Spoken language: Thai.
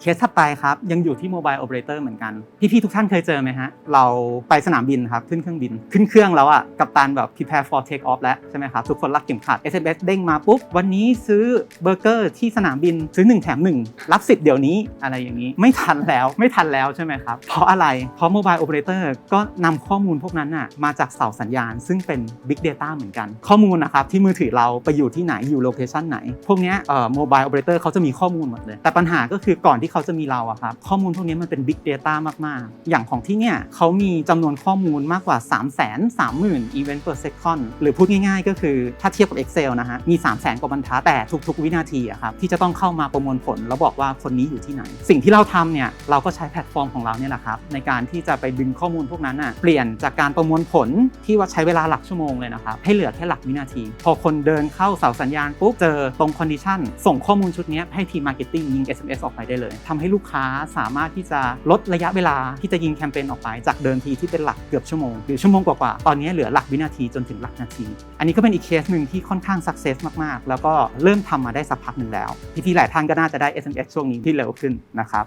เคสถัดไปครับ ยังอยู่ที่ Mobile Operator เหมือนกัน พี่ๆทุกท่านเคยเจอไหมฮะ เราไปสนามบินครับ ขึ้นเครื่องบิน ขึ้นเครื่องแล้วอะกับตันแบบ prepare for take off แล้วใช่ไหมครับ ทุกคนรักเข็มขัด SMS เด้งมาปุ๊บ วันนี้ซื้อเบอร์เกอร์ที่สนามบินซื้อ 1 แถม 1 รับสิทธิ์เดี๋ยวนี้อะไรอย่างนี้ ไม่ทันแล้วไม่ทันแล้วใช่ไหมครับ เพราะอะไร เพราะ Mobile Operator ก็นำข้อมูลพวกนั้นน่ะมาจากเสาสัญญาณ ซึ่งเป็น Big Data เหมือนกัน ข้อมูลนะครับที่มือถือเราไปอยู่ที่ไหนอยู่โลเคชันไหน พวกเนี้ยเอ่อ Mobile Operator เขาจะมีข้อมูลหมดเลยแต่ปัญหาก็คือก่อนที่เขาจะมีเราอะครับข้อมูลพวกนี้มันเป็น Big Data มากๆ อย่างของที่เนี่ยเขามีจำนวนข้อมูลมากกว่า 3 3 0 0 0 0 event per second หรือพูดง่ายๆ ก็คือถ้าเทียบกับ Excel นะฮะมี 3 0 0 0 0 0 กว่าบรรทัดแต่ทุกๆ วินาทีอะครับที่จะต้องเข้ามาประมวลผล แล้วบอกว่าคนนี้อยู่ที่ไหน สิ่งที่เราทำเนี่ยเราก็ใช้แพลตฟอร์มของเราเนี่ยแหละครับในการที่จะไปดึงข้อมูลพวกนั้นน่ะเปลี่ยนจากการประมวลผลที่ว่าใช้เวลาหลักชั่วโมงเลยนะครับให้เหลือแค่หลักวินาที พอคนเดินเข้าเสาสัญญาณปุ๊บเจอตรงคอนดิชันส่งข้อมูลชุดนี้ให้ทีมมาร์เก็ตติ้งยิง SMS ออกไปได้เลยทำให้ลูกค้าสามารถที่จะลดระยะเวลาที่จะยิงแคมเปญออกไป จากเดิมทีที่เป็นหลักเกือบชั่วโมงหรือชั่วโมงกว่าๆตอนนี้เหลือหลักวินาทีจนถึงหลักนาที อันนี้ก็เป็นอีกเคสหนึ่งที่ค่อนข้างสักเซสมากๆ แล้วก็เริ่มทำมาได้สักพักหนึ่งแล้วพี่ๆหลายท่านก็น่าจะได้ SMS ช่วงนี้ที่เร็วขึ้นนะครับ